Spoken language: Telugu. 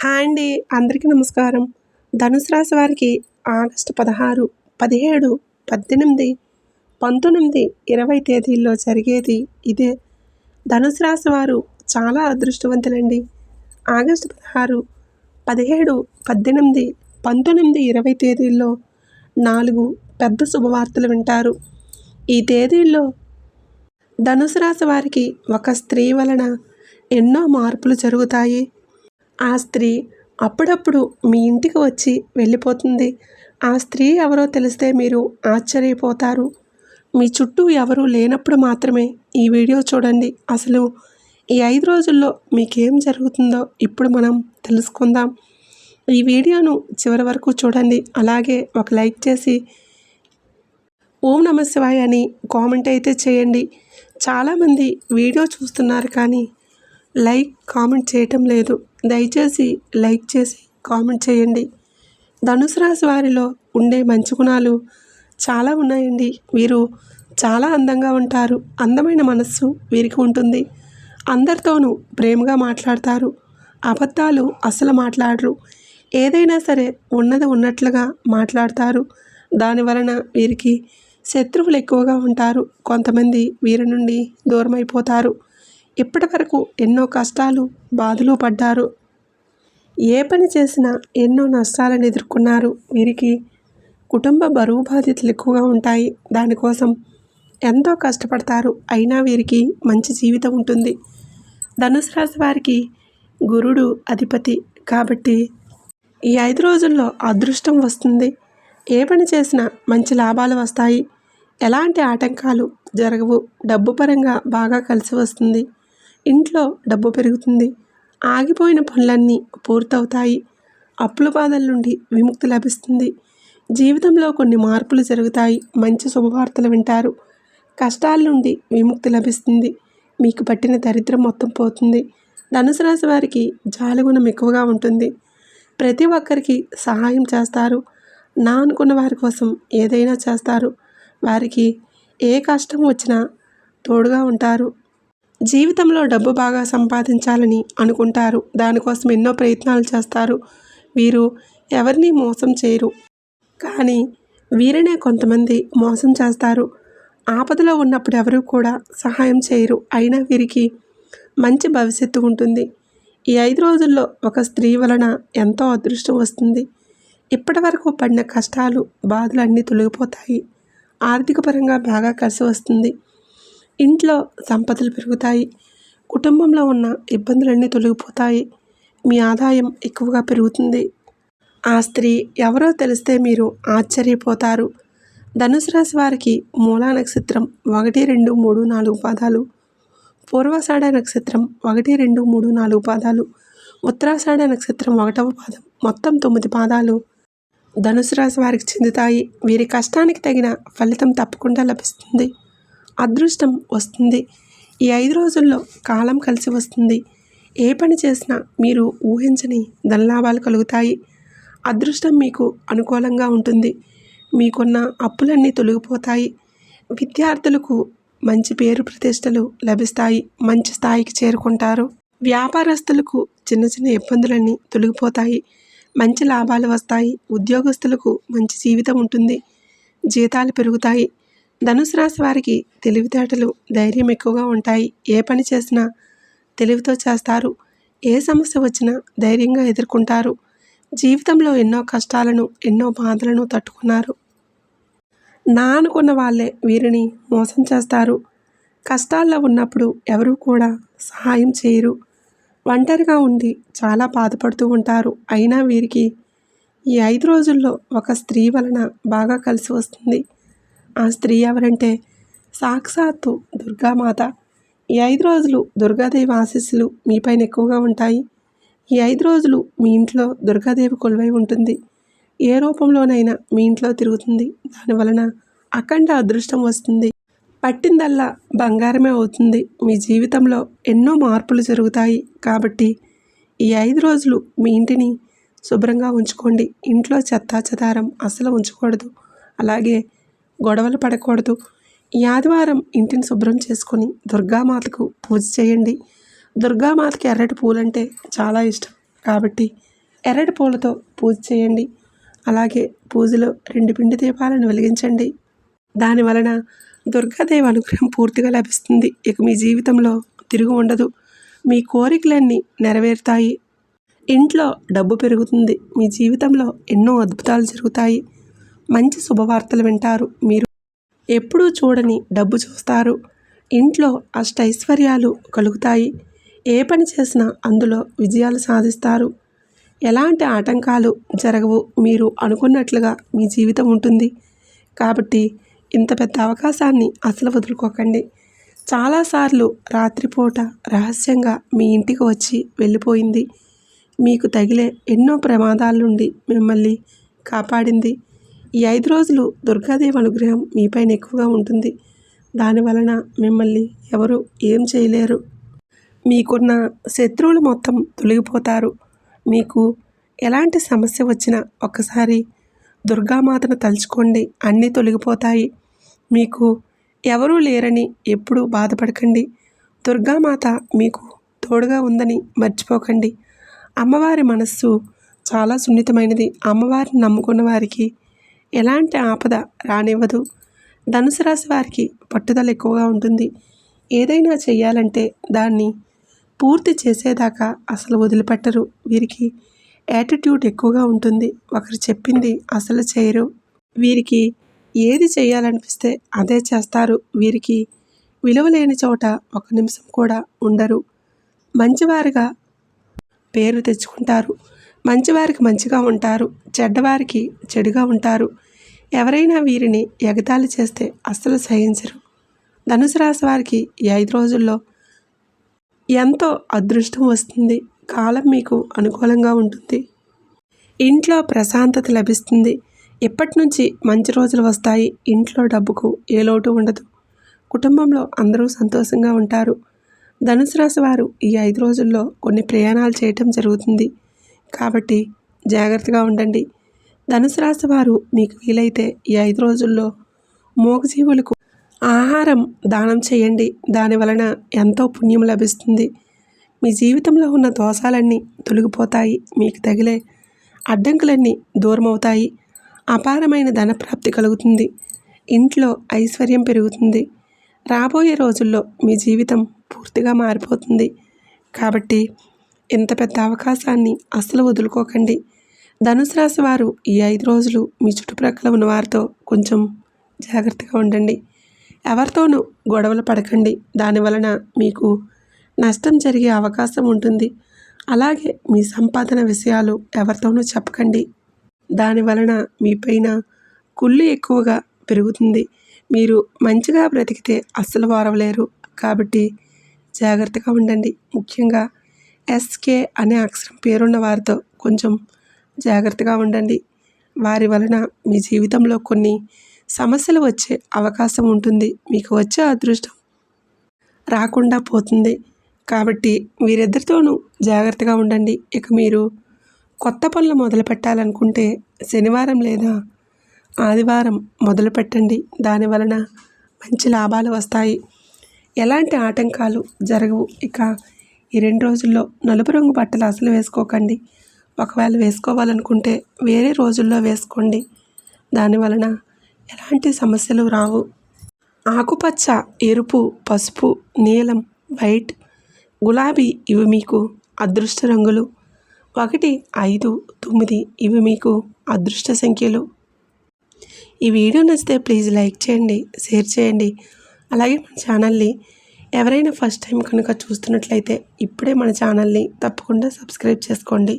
హాయ్ అండి అందరికీ నమస్కారం. ధనుసు రాశి వారికి ఆగస్టు పదహారు పదిహేడు పద్దెనిమిది పంతొమ్మిది ఇరవై తేదీల్లో జరిగేది ఇదే. ధనుసు రాశి వారు చాలా అదృష్టవంతులండి. ఆగస్టు పదహారు పదిహేడు పద్దెనిమిది పంతొమ్మిది ఇరవై తేదీల్లో నాలుగు పెద్ద శుభవార్తలు వింటారు. ఈ తేదీల్లో ధనుసు రాశి వారికి ఒక స్త్రీ వలన ఎన్నో మార్పులు జరుగుతాయి. ఆ స్త్రీ అప్పుడప్పుడు మీ ఇంటికి వచ్చి వెళ్ళిపోతుంది. ఆ స్త్రీ ఎవరో తెలిస్తే మీరు ఆశ్చర్యపోతారు. మీ చుట్టూ ఎవరు లేనప్పుడు మాత్రమే ఈ వీడియో చూడండి. అసలు ఈ ఐదు రోజుల్లో మీకేం జరుగుతుందో ఇప్పుడు మనం తెలుసుకుందాం. ఈ వీడియోను చివరి వరకు చూడండి. అలాగే ఒక లైక్ చేసి ఓం నమ శివాయ అని కామెంట్ అయితే చేయండి. చాలామంది వీడియో చూస్తున్నారు కానీ లైక్ కామెంట్ చేయటం లేదు. దయచేసి లైక్ చేసి కామెంట్ చేయండి. ధనుసు రాశి వారిలో ఉండే మంచి గుణాలు చాలా ఉన్నాయండి. వీరు చాలా అందంగా ఉంటారు. అందమైన మనస్సు వీరికి ఉంటుంది. అందరితోనూ ప్రేమగా మాట్లాడతారు. అబద్ధాలు అసలు మాట్లాడరు. ఏదైనా సరే ఉన్నది ఉన్నట్లుగా మాట్లాడతారు. దాని వలన వీరికి శత్రువులు ఎక్కువగా ఉంటారు. కొంతమంది వీరి నుండి దూరమైపోతారు. ఇప్పటి వరకు ఎన్నో కష్టాలు బాధలు పడ్డారు. ఏ పని చేసినా ఎన్నో నష్టాలను ఎదుర్కొన్నారు వీరికి. కుటుంబ బరువు బాధ్యతలు ఎక్కువగా ఉంటాయి. దానికోసం ఎంతో కష్టపడతారు. అయినా వీరికి మంచి జీవితం ఉంటుంది. ధనుసు రాశి వారికి గురుడు అధిపతి కాబట్టి ఈ ఐదు రోజుల్లో అదృష్టం వస్తుంది. ఏ పని చేసినా మంచి లాభాలు వస్తాయి. ఎలాంటి ఆటంకాలు జరగవు. డబ్బు పరంగా బాగా కలిసి వస్తుంది. ఇంట్లో డబ్బు పెరుగుతుంది. ఆగిపోయిన పనులన్నీ పూర్తవుతాయి. అప్పుల బాధల నుండి విముక్తి లభిస్తుంది. జీవితంలో కొన్ని మార్పులు జరుగుతాయి. మంచి శుభవార్తలు వింటారు. కష్టాల నుండి విముక్తి లభిస్తుంది. మీకు పట్టిన దరిద్రం మొత్తం పోతుంది. ధనుసు రాశి వారికి జాలిగుణం ఎక్కువగా ఉంటుంది. ప్రతి ఒక్కరికి సహాయం చేస్తారు. నా అనుకున్న వారి కోసం ఏదైనా చేస్తారు. వారికి ఏ కష్టం వచ్చినా తోడుగా ఉంటారు. జీవితంలో డబ్బు బాగా సంపాదించాలని అనుకుంటారు. దానికోసం ఎన్నో ప్రయత్నాలు చేస్తారు. వీరు ఎవరిని మోసం చేయరు. కానీ వీరినే కొంతమంది మోసం చేస్తారు. ఆపదలో ఉన్నప్పుడు ఎవరు కూడా సహాయం చేయరు. అయినా వీరికి మంచి భవిష్యత్తు ఉంటుంది. ఈ ఐదు రోజుల్లో ఒక స్త్రీ వలన ఎంతో అదృష్టం వస్తుంది. ఇప్పటి వరకు పడిన కష్టాలు బాధలు అన్నీ తొలగిపోతాయి. ఆర్థికపరంగా బాగా కలిసి వస్తుంది. ఇంట్లో సంపదలు పెరుగుతాయి. కుటుంబంలో ఉన్న ఇబ్బందులన్నీ తొలగిపోతాయి. మీ ఆదాయం ఎక్కువగా పెరుగుతుంది. ఆ స్త్రీ ఎవరో తెలిస్తే మీరు ఆశ్చర్యపోతారు. ధనుసు రాశి వారికి మూలా నక్షత్రం ఒకటి రెండు మూడు నాలుగు పాదాలు. పూర్వసాడ నక్షత్రం ఒకటి రెండు మూడు నాలుగు పాదాలు. ఉత్తరాషాఢ నక్షత్రం ఒకటవ పాదం మొత్తం తొమ్మిది పాదాలు. ధనుసు రాశి వారికి చెందుతాయి. వీరి కష్టానికి తగిన ఫలితం తప్పకుండా లభిస్తుంది. అదృష్టం వస్తుంది. ఈ ఐదు రోజుల్లో కాలం కలిసి వస్తుంది. ఏ పని చేసినా మీరు ఊహించని ధనలాభాలు కలుగుతాయి. అదృష్టం మీకు అనుకూలంగా ఉంటుంది. మీకున్న అప్పులన్నీ తొలగిపోతాయి. విద్యార్థులకు మంచి పేరు ప్రతిష్టలు లభిస్తాయి. మంచి స్థాయికి చేరుకుంటారు. వ్యాపారస్తులకు చిన్న చిన్న ఇబ్బందులన్నీ తొలగిపోతాయి. మంచి లాభాలు వస్తాయి. ఉద్యోగస్తులకు మంచి జీవితం ఉంటుంది. జీతాలు పెరుగుతాయి. ధనుసు రాశి వారికి తెలివితేటలు ధైర్యం ఎక్కువగా ఉంటాయి. ఏ పని చేసినా తెలివితో చేస్తారు. ఏ సమస్య వచ్చినా ధైర్యంగా ఎదుర్కొంటారు. జీవితంలో ఎన్నో కష్టాలను ఎన్నో బాధలను తట్టుకున్నారు. నా అనుకున్న వాళ్ళే వీరిని మోసం చేస్తారు. కష్టాల్లో ఉన్నప్పుడు ఎవరూ కూడా సహాయం చేయరు. ఒంటరిగా ఉండి చాలా బాధపడుతూ ఉంటారు. అయినా వీరికి ఈ ఐదు రోజుల్లో ఒక స్త్రీ వలన బాగా కలిసి వస్తుంది. ఆ స్త్రీ ఎవరంటే సాక్షాత్తు దుర్గామాత. ఈ ఐదు రోజులు దుర్గాదేవి ఆశీస్సులు మీపైన ఎక్కువగా ఉంటాయి. ఈ ఐదు రోజులు మీ ఇంట్లో దుర్గాదేవి కొలువై ఉంటుంది. ఏ రూపంలోనైనా మీ ఇంట్లో తిరుగుతుంది. దానివలన అఖండ అదృష్టం వస్తుంది. పట్టిందల్లా బంగారమే అవుతుంది. మీ జీవితంలో ఎన్నో మార్పులు జరుగుతాయి. కాబట్టి ఈ ఐదు రోజులు మీ ఇంటిని శుభ్రంగా ఉంచుకోండి. ఇంట్లో చెత్తాచెదారం అసలు ఉంచకూడదు. అలాగే గొడవలు పడకూడదు. ఈ ఆదివారం ఇంటిని శుభ్రం చేసుకొని దుర్గామాతకు పూజ చేయండి. దుర్గామాతకి ఎర్రటి పూలంటే చాలా ఇష్టం. కాబట్టి ఎర్రటి పూలతో పూజ చేయండి. అలాగే పూజలో రెండు పిండి దీపాలను వెలిగించండి. దాని వలన దుర్గాదేవి అనుగ్రహం పూర్తిగా లభిస్తుంది. ఇక మీ జీవితంలో తిరుగు ఉండదు. మీ కోరికలన్నీ నెరవేరుతాయి. ఇంట్లో డబ్బు పెరుగుతుంది. మీ జీవితంలో ఎన్నో అద్భుతాలు జరుగుతాయి. మంచి శుభవార్తలు వింటారు. మీరు ఎప్పుడూ చూడని డబ్బు చూస్తారు. ఇంట్లో అష్టైశ్వర్యాలు కలుగుతాయి. ఏ పని చేసినా అందులో విజయాలు సాధిస్తారు. ఎలాంటి ఆటంకాలు జరగవు. మీరు అనుకున్నట్లుగా మీ జీవితం ఉంటుంది. కాబట్టి ఇంత పెద్ద అవకాశాన్ని అసలు వదులుకోకండి. చాలాసార్లు రాత్రిపూట రహస్యంగా మీ ఇంటికి వచ్చి వెళ్ళిపోయింది. మీకు తగిలే ఎన్నో ప్రమాదాల నుండి మిమ్మల్ని కాపాడింది. ఈ ఐదు రోజులు దుర్గాదేవి అనుగ్రహం మీపైన ఎక్కువగా ఉంటుంది. దాని వలన మిమ్మల్ని ఎవరు ఏం చేయలేరు. మీకున్న శత్రువులు మొత్తం తొలగిపోతారు. మీకు ఎలాంటి సమస్య వచ్చినా ఒక్కసారి దుర్గామాతను తలుచుకోండి. అన్నీ తొలగిపోతాయి. మీకు ఎవరూ లేరని ఎప్పుడూ బాధపడకండి. దుర్గామాత మీకు తోడుగా ఉందని మర్చిపోకండి. అమ్మవారి మనస్సు చాలా సున్నితమైనది. అమ్మవారిని నమ్ముకున్న వారికి ఎలాంటి ఆపద రానివ్వదు. ధనుసు రాశి వారికి పట్టుదల ఎక్కువగా ఉంటుంది. ఏదైనా చేయాలంటే దాన్ని పూర్తి చేసేదాకా అసలు వదిలిపెట్టరు. వీరికి యాటిట్యూడ్ ఎక్కువగా ఉంటుంది. ఒకరు చెప్పింది అసలు చేయరు. వీరికి ఏది చేయాలనిపిస్తే అదే చేస్తారు. వీరికి విలువ లేని చోట ఒక నిమిషం కూడా ఉండరు. మంచివారిగా పేరు తెచ్చుకుంటారు. మంచివారికి మంచిగా ఉంటారు చెడ్డవారికి చెడుగా ఉంటారు. ఎవరైనా వీరిని ఎగతాళి చేస్తే అస్సలు సహించరు. ధనుసు రాశి వారికి ఈ ఐదు రోజుల్లో ఎంతో అదృష్టం వస్తుంది. కాలం మీకు అనుకూలంగా ఉంటుంది. ఇంట్లో ప్రశాంతత లభిస్తుంది. ఇప్పటి నుంచి మంచి రోజులు వస్తాయి. ఇంట్లో డబ్బుకు ఏ లోటు ఉండదు. కుటుంబంలో అందరూ సంతోషంగా ఉంటారు. ధనుసు రాశి వారు ఈ ఐదు రోజుల్లో కొన్ని ప్రయాణాలు చేయటం జరుగుతుంది. కాబట్టి జాగ్రత్తగా ఉండండి. ధనుసు రాశి వారు మీకు వీలైతే ఈ ఐదు రోజుల్లో మూగజీవులకు ఆహారం దానం చేయండి. దాని వలన ఎంతో పుణ్యం లభిస్తుంది. మీ జీవితంలో ఉన్న దోషాలన్నీ తొలగిపోతాయి. మీకు తగిలే అడ్డంకులన్నీ దూరమవుతాయి. అపారమైన ధనప్రాప్తి కలుగుతుంది. ఇంట్లో ఐశ్వర్యం పెరుగుతుంది. రాబోయే రోజుల్లో మీ జీవితం పూర్తిగా మారిపోతుంది. కాబట్టి ఇంత పెద్ద అవకాశాన్ని అస్సలు వదులుకోకండి. ధనుసు రాశి వారు ఈ ఐదు రోజులు మీ చుట్టుప్రక్కల ఉన్న వారితో కొంచెం జాగ్రత్తగా ఉండండి. ఎవరితోనూ గొడవలు పడకండి. దానివలన మీకు నష్టం జరిగే అవకాశం ఉంటుంది. అలాగే మీ సంపాదన విషయాలు ఎవరితోనూ చెప్పకండి. దాని వలన మీపైన కుళ్ళు ఎక్కువగా పెరుగుతుంది. మీరు మంచిగా బ్రతికితే అస్సలు వారవలేరు. కాబట్టి జాగ్రత్తగా ఉండండి. ముఖ్యంగా ఎస్కే అనే అక్షరం పేరున్న వారితో కొంచెం జాగ్రత్తగా ఉండండి. వారి వలన మీ జీవితంలో కొన్ని సమస్యలు వచ్చే అవకాశం ఉంటుంది. మీకు వచ్చే అదృష్టం రాకుండా పోతుంది. కాబట్టి వీరిద్దరితోనూ జాగ్రత్తగా ఉండండి. ఇక మీరు కొత్త పనులు మొదలు పెట్టాలనుకుంటే శనివారం లేదా ఆదివారం మొదలు పెట్టండి. దాని వలన మంచి లాభాలు వస్తాయి. ఎలాంటి ఆటంకాలు జరగవు. ఇక ఈ రెండు రోజుల్లో నలుపు రంగు బట్టలు అసలు వేసుకోకండి. ఒకవేళ వేసుకోవాలనుకుంటే వేరే రోజుల్లో వేసుకోండి. దాని వలన ఎలాంటి సమస్యలు రావు. ఆకుపచ్చ ఎరుపు పసుపు నీలం వైట్ గులాబీ ఇవి మీకు అదృష్ట రంగులు. ఒకటి ఐదు తొమ్మిది ఇవి మీకు అదృష్ట సంఖ్యలు. ఈ వీడియో నచ్చితే ప్లీజ్ లైక్ చేయండి షేర్ చేయండి. అలాగే మన ఛానల్ని ఎవరైనా ఫస్ట్ టైం కనుక చూస్తున్నట్లయితే ఇప్పుడే మన ఛానల్ని తప్పకుండా సబ్స్క్రైబ్ చేసుకోండి.